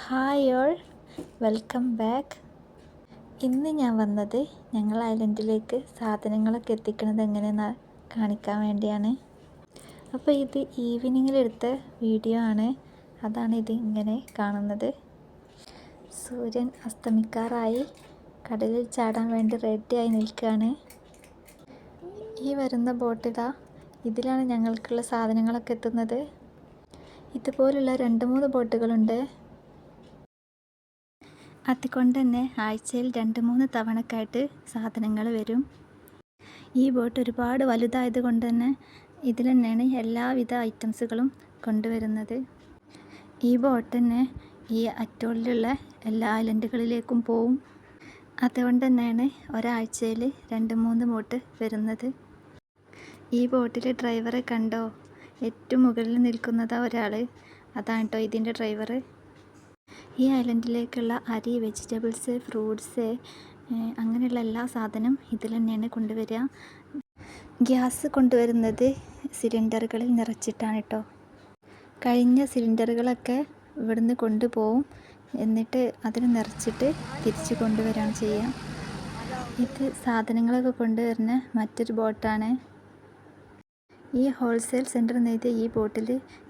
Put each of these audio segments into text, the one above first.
Hi all welcome back ഇന്ന് ഞാൻ വന്നത് ഞങ്ങൾ ഐലൻഡിലേക്ക് സാധനങ്ങളൊക്കെ എത്തിക്കുന്നത് എങ്ങനെയെന്ന് കാണിക്കാൻ വേണ്ടിയാണ്. അപ്പോൾ ഇത് ഈവനിങ്ങിലെടുത്ത വീഡിയോ ആണ്. അതാണ് ഇത് ഇങ്ങനെ കാണുന്നത്. സൂര്യൻ അസ്തമിക്കാറായി. കടലിൽ ചാടാൻ വേണ്ടി റെഡിയായി നിൽക്കുകയാണ്. ഈ വരുന്ന ബോട്ടിടാ ഇതിലാണ് ഞങ്ങൾക്കുള്ള സാധനങ്ങളൊക്കെ എത്തുന്നത്. ഇതുപോലുള്ള രണ്ട് മൂന്ന് ബോട്ടുകളുണ്ട് അതുകൊണ്ട് തന്നെ ആഴ്ചയിൽ രണ്ട് മൂന്ന് തവണക്കായിട്ട് സാധനങ്ങൾ വരും. ഈ ബോട്ട് ഒരുപാട് വലുതായത് കൊണ്ട് തന്നെ ഇതിൽ തന്നെയാണ് എല്ലാവിധ ഐറ്റംസുകളും കൊണ്ടുവരുന്നത്. ഈ ബോട്ട് തന്നെ ഈ അറ്റോളിലുള്ള എല്ലാ ഐലൻഡുകളിലേക്കും പോവും. അതുകൊണ്ട് തന്നെയാണ് ഒരാഴ്ചയിൽ രണ്ട് മൂന്ന് ബോട്ട് വരുന്നത്. ഈ ബോട്ടിലെ ഡ്രൈവറെ കണ്ടോ? ഏറ്റവും മുകളിൽ നിൽക്കുന്നതാ ഒരാൾ. അതാണ് കേട്ടോ ഇതിന്റെ ഡ്രൈവർ ഈ ഐലൻഡിലേക്കുള്ള അരി വെജിറ്റബിൾസ് ഫ്രൂട്ട്സ് അങ്ങനെയുള്ള എല്ലാ സാധനം ഇതിൽ തന്നെയാണ് കൊണ്ടുവരിക. ഗ്യാസ് കൊണ്ടുവരുന്നത് സിലിണ്ടറുകളിൽ നിറച്ചിട്ടാണ് കേട്ടോ കഴിഞ്ഞ സിലിണ്ടറുകളൊക്കെ ഇവിടുന്ന് കൊണ്ടുപോവും. എന്നിട്ട് അതിൽ നിറച്ചിട്ട് തിരിച്ച് കൊണ്ടുവരികയാണ് ചെയ്യുക. ഇത് സാധനങ്ങളൊക്കെ കൊണ്ടുവരുന്ന മറ്റൊരു ബോട്ടാണ്. ഈ ഹോൾസെയിൽ സെന്റർ നെയ്ത് ഈ ബോട്ടിൽ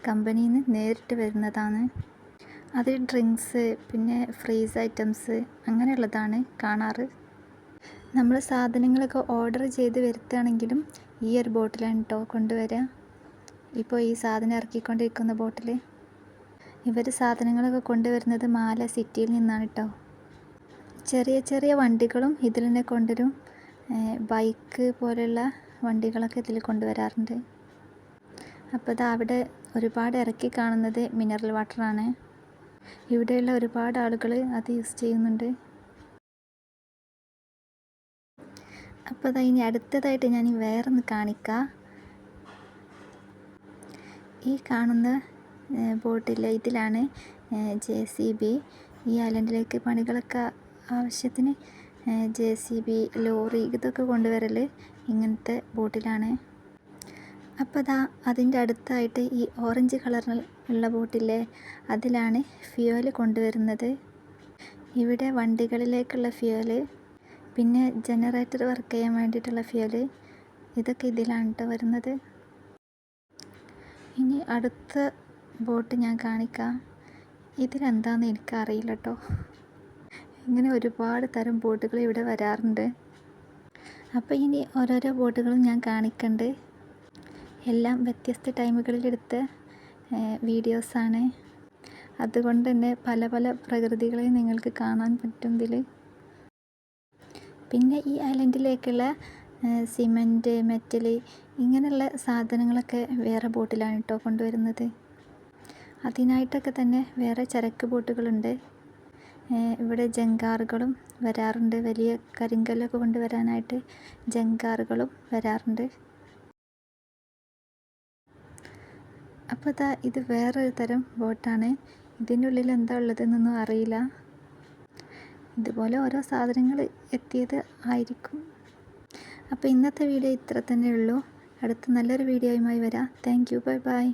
കമ്പനിയിൽ നിന്ന് നേരിട്ട് വരുന്നതാണ്. അതിൽ ഡ്രിങ്ക്സ് പിന്നെ ഫ്രീസ് ഐറ്റംസ് അങ്ങനെയുള്ളതാണ് കാണാറ്. നമ്മൾ സാധനങ്ങളൊക്കെ ഓർഡർ ചെയ്ത് വരുത്തുകയാണെങ്കിലും ഈ ഒരു ബോട്ടിലാണ് കേട്ടോ കൊണ്ടുവരിക ഇപ്പോൾ ഈ സാധനം ഇറക്കിക്കൊണ്ടിരിക്കുന്ന ബോട്ടിൽ ഇവർ സാധനങ്ങളൊക്കെ കൊണ്ടുവരുന്നത് മാല സിറ്റിയിൽ നിന്നാണ് കേട്ടോ ചെറിയ ചെറിയ വണ്ടികളും ഇതിൽ തന്നെ കൊണ്ടുവരും. ബൈക്ക് പോലെയുള്ള വണ്ടികളൊക്കെ ഇതിൽ കൊണ്ടുവരാറുണ്ട്. അപ്പോൾ അത് അവിടെ ഒരുപാട് ഇറക്കി കാണുന്നത് മിനറൽ വാട്ടറാണ്. ഇവിടെയുള്ള ഒരുപാട് ആളുകൾ അത് യൂസ് ചെയ്യുന്നുണ്ട്. അപ്പോൾ അതാ ഇനി അടുത്തതായിട്ട് ഞാൻ വേറൊന്ന് കാണിക്കാം. ഈ കാണുന്ന ബോട്ടിലെ ഇതിലാണ് ജെ സി ബി. ഈ ഐലൻഡിലേക്ക് പണികളൊക്കെ ആവശ്യത്തിന് ജെ സി ബി ലോറി ഇതൊക്കെ കൊണ്ടുവരൽ ഇങ്ങനത്തെ ബോട്ടിലാണ്. അപ്പോൾ അതാ അതിന്റെ അടുത്തായിട്ട് ഈ ഓറഞ്ച് കളറിൽ ഉള്ള ബോട്ടില്ലേ അതിലാണ് ഫ്യൂവൽ കൊണ്ടുവരുന്നത്. ഇവിടെ വണ്ടികളിലേക്കുള്ള ഫ്യൂവൽ പിന്നെ ജനറേറ്റർ വർക്ക് ചെയ്യാൻ വേണ്ടിയിട്ടുള്ള ഫ്യൂവൽ ഇതൊക്കെ ഇതിലാണ് കേട്ടോ വരുന്നത്. ഇനി അടുത്ത ബോട്ട് ഞാൻ കാണിക്കാം. ഇതിലെന്താണെന്ന് എനിക്കറിയില്ല കേട്ടോ ഇങ്ങനെ ഒരുപാട് തരം ബോട്ടുകൾ ഇവിടെ വരാറുണ്ട്. അപ്പോൾ ഇനി ഓരോരോ ബോട്ടുകളും ഞാൻ കാണിക്കുന്നുണ്ട് എല്ലാം വ്യത്യസ്ത ടൈമുകളിലെടുത്ത വീഡിയോസാണ്. അതുകൊണ്ട് തന്നെ പല പല പ്രകൃതികളെ നിങ്ങൾക്ക് കാണാൻ പറ്റും ഇതിൽ പിന്നെ ഈ ഐലൻഡിലേക്കുള്ള സിമന്റ് മെറ്റൽ ഇങ്ങനെയുള്ള സാധനങ്ങളൊക്കെ വേറെ ബോട്ടിലാണ് കേട്ടോ കൊണ്ടുവരുന്നത്. അതിനായിട്ടൊക്കെ തന്നെ വേറെ ചരക്ക് ബോട്ടുകളുണ്ട്. ഇവിടെ ജങ്കാറുകളും വരാറുണ്ട്. വലിയ കരിങ്കല്ലൊക്കെ കൊണ്ടുവരാനായിട്ട് ജങ്കാറുകളും വരാറുണ്ട്. അപ്പോൾ അതാ ഇത് വേറൊരു തരം ബോട്ടാണ്. ഇതിന്റെ ഉള്ളിൽ എന്താ ഉള്ളതെന്നൊന്നും അറിയില്ല. ഇതുപോലെ ഓരോ സാധനങ്ങൾ എത്തിയത് ആയിരിക്കും. അപ്പോൾ ഇന്നത്തെ വീഡിയോ ഇത്ര തന്നെ ഉള്ളൂ. അടുത്ത നല്ലൊരു വീഡിയോയുമായി വരാം. Thank you. Bye bye.